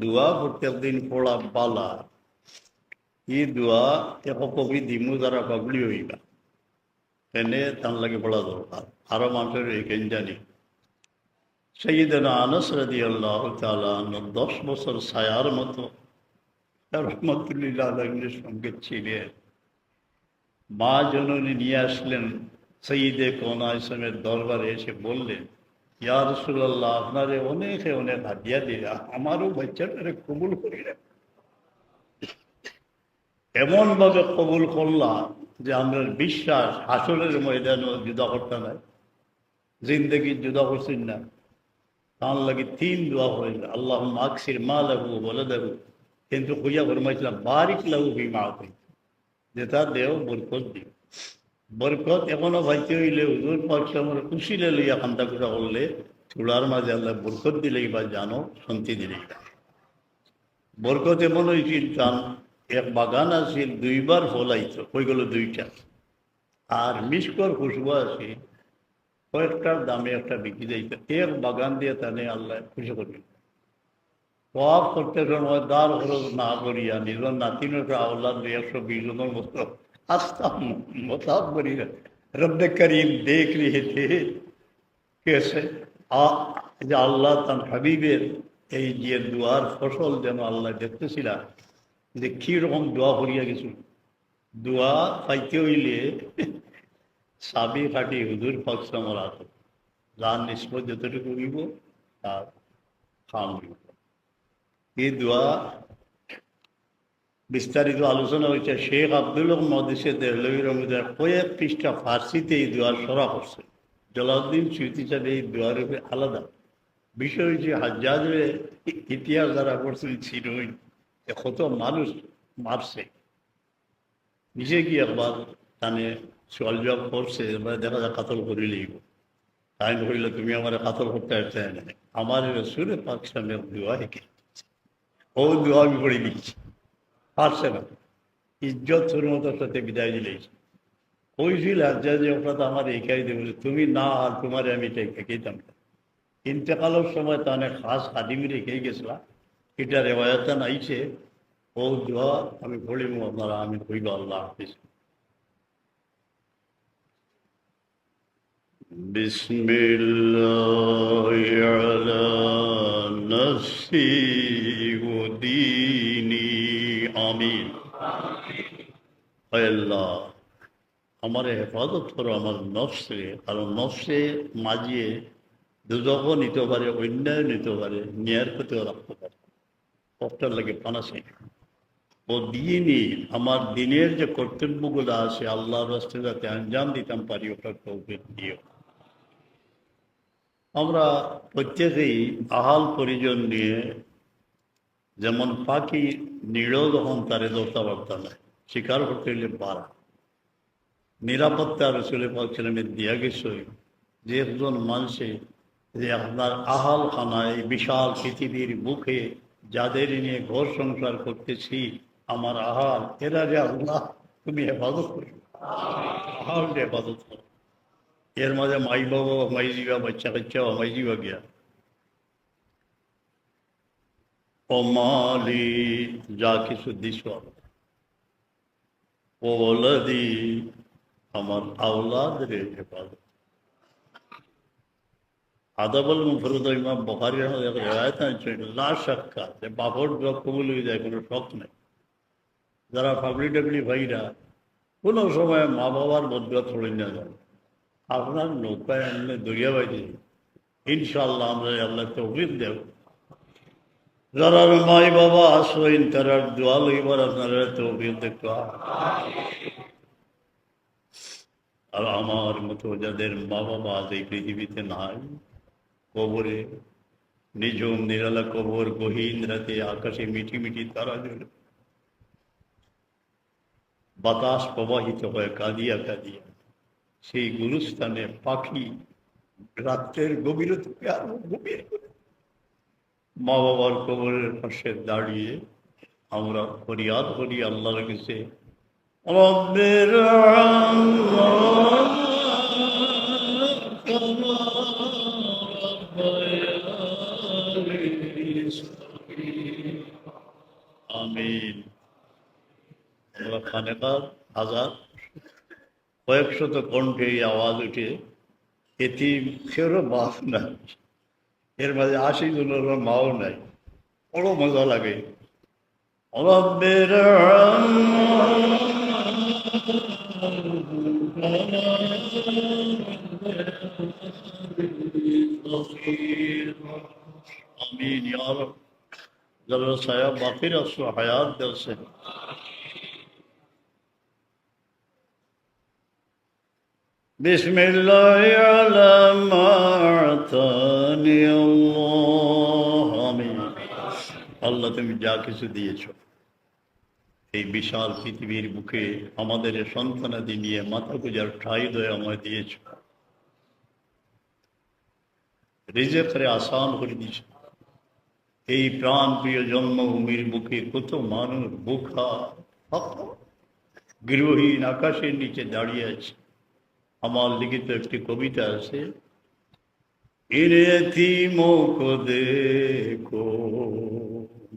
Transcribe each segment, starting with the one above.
দোয়া প্রত্যেক দিন পড়া বালা ই দোয়া এক কবি দিমু যারা পাগলি হইবা। এনে তার লাগে পড়া দরকার। আরও মানুষের এখান জানি। সৈয়দনা আনস রাদি আল্লাহ দশ বছর ছায়ার মতো রহমতুল্লাহ আলমের সঙ্গে ছিলেন। মা জননী নিয়ে আসলেন। সঈদে কোনা ইসলামের দরবারে এসে বললেন ইয়া রসুল্লাহ আপনারে অনেকে অনেক হাদিয়া দিলা আমারও বাচ্চাটারে কবুল করিলেন এমন ভাবে কবুল করলাম যে আমরা বিশ্বাস আসলের ময়দানও জুদা করতে নাই, জিন্দগি জুদা করছেন না। তার লাগে তিন দোয়া হইল আল্লাহ মাকসির মা লাগু বলে দেবু কিন্তু হইয়া ফরমাইছিলাম, বারিক লাগু হি মা হই যেটা দেও বরকত দিও বরকত এখনও ভাইতে হইলে হুজুর পাকছে আমার খুশি লইয়া কান্দা কুটা করলে চূড়ার মাঝে আল্লাহ বরকত দিলেই বা জানো, শান্তি দিলেই বা বরকত এমন হয়েছিল টান এক বাগান আছিল দুইবার ফল আইতো হয়ে গেল দুইটা। আর মিসকর খুশবু আছে, কয়েকটার দামে একটা বিক্রি যাইত এক বাগান দিয়ে তানে আল্লাহ খুশি করবে সব করতে সময় দার খরচ না করিয়া, নিজের নাতিনটা আল্লাহ একশো বিশ জনের মতো দেখ রিহে থে কেসে যে আল্লাহ তার হাবিবের এই যে দুয়ার ফসল যেন আল্লাহ দেখতেছিলাম যে কীরকম দোয়া করিয়া গেছিল। দোয়া পাইতে হইলে সাবি ফাটি হুজুর পাকসামর আত যার নিষ্পত যতটুকু হইব তার এই দোয়া বিস্তারিত আলোচনা হয়েছে শেখ আব্দুল মদিসে দেহলবী রহমদের কয়েক পৃষ্ঠা ফার্সিতে এই দোয়ার সরা করছে জলাউদ্দিন স্মৃতি সাহেব এই দোয়ার আলাদা। বিষয় হচ্ছে হাজারের ইতিহাস যারা করছেন ছিলই কত মানুষ মারছে। নিজে কি একবার তানে সোয়াল জবাব করছে, এবার দেখা যায় কাতল করে লিখব। তাই হইলে তুমি আমার কাতল করতে আসতে আমার সুরে পাক সামনে দোয়া রেখে ও দোয়া আমি পড়ে দিচ্ছি পারছে না ইজ্জত সুরমতার সাথে বিদায় দিলেছি কইছিল হাজা যে ওটা আমার একাই দেব তুমি না আর তোমার আমি এটাই খেতাম ইন্তেকালের সময় তাহলে খাস হাদিমি রেখে গেছিলাম এটা রেওয়ায়তান আইছে ও দোয়া আমি পড়িব আপনারা আমি কইল আল্লাহ হাফিজ بسم الله على نفسي আমিন। আমার হেফাজত করো আমার নফসে। কারণ নফসে মাজিয়ে দুজকও নিতে পারে অন্যায় নিতে পারে, ন্যায়ের ক্ষতিও রাখতে পারে। কষ্টার লাগে পানাসে ও দিয়ে আমার দিনের যে কর্তব্যগুলো আছে, আল্লাহর রাস্তে যাতে আঞ্জাম দিতাম পারি ওটা কৌপিত দিও। আমরা প্রত্যেকেই আহাল পরিজন নিয়ে যেমন পাখি নিড়েও যখন তারে দৌড়তে পারতাম না শিকার করতে হইলে বাড়া। নিরাপত্তা রসুলে পাকছিলামের দিয়া গেছে। যে একজন মানুষে যে আপনার আহাল খানায় বিশাল পৃথিবীর বুকে যাদের নিয়ে ঘর সংসার করতেছি, আমার আহাল, এরা যে আল্লাহ, তুমি হেফাজত করো। আহাল হেফাজত করো। এর মাঝে মাই বাবা মাই জিবা বাচ্চা কাচ্চা মাই জিবা গিয়া। ও মালি যা কিছু দিস ও বলদি আমার আওলাদ রে হেফাজত। আদাবল মুফরুদ ইমাম বখারি রেওয়ায়ত আছে লা শাক্কা, যে বাপর জব কবুল হয়ে যায়, কোনো শখ নেই। যারা পাবলি টাবলি ভাইরা, কোনো সময় মা বাবার মধ্যে ছড়ে না যায়। আপনার নৌকায় আনলে দরিয়া বাইতে ইনশাল্লাহ আমরা আল্লাহ তৌফিক দেব। যারা মাই বাবা আসবেন তারা দোয়া লইবার আপনারা তৌফিক দেখতে আর আমার মতো যাদের মা বাবা আজ এই পৃথিবীতে নাই, কবরে নিঝুম নিরালা কবর, গহীন রাতে আকাশে মিটি মিটি তারা জুড়ে বাতাস প্রবাহিত হয় কাঁদিয়া কাঁদিয়া সেই গুরুস্থানে পাখি রাত্রের গভীরতা আরও গভীর করে মা বাবার কবরের পাশে দাঁড়িয়ে আমরা ফরিয়াদ করি আল্লাহর কাছে। আমিন হাজার, কয়েকশত কণ্ঠে এই আওয়াজ উঠে এটি ফেরো বাস না এর মাঝে আশি জনের মাও নাই। বড় মজা লাগে। রব্বের আমিন ইয়া রব জলসায়া বাকির আসো হায়াত দেওয়া بسم الله على ما أعطاني الله আমিন আল্লাহ তুমি যা কিছু দিয়েছ এই বিশাল পৃথিবীর বুকে আমাদের এই সন্তানাদি নিয়ে মাথা গুজার ঠাই দয়ে আমায় দিয়েছ রিজে করে আসান করে দিয়েছ এই প্রাণ প্রিয় জন্মভূমির বুকে কত মানুষ বুখা গৃহহীন আকাশের নিচে দাঁড়িয়ে আছে আমার লিখিত একটি কবিতা আছে इन यतीमों को देखो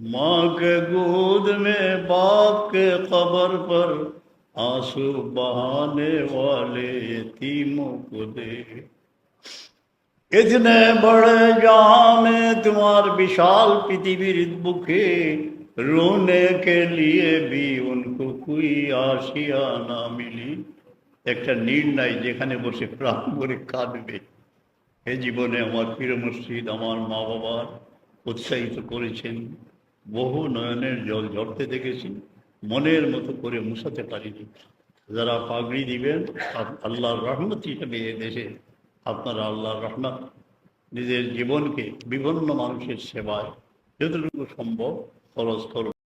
माँ के गोद में बाप के कब्र पर आंसू बहाने वाले यतीमों को देख इतने बड़े जहां में तुम्हार विशाल पृथ्वीर बुके रोने के लिए भी उनको कोई आशिया ना मिली একটা নির্ণয় যেখানে বসে প্রাণ করে কাঁদবে। এ জীবনে আমার প্রিয় মসজিদ আমার মা বাবার উৎসাহিত করেছেন। বহু নয়নের জল ঝরতে দেখেছি। মনের মতো করে মুছাতে পারিনি। যারা পাগড়ি দিবেন আল্লাহর রহমত হিসেবে দেশে আপনারা আল্লাহর রহমত। নিজের জীবনকে বিভিন্ন মানুষের সেবায় যতটুকু সম্ভব খরচ করুন।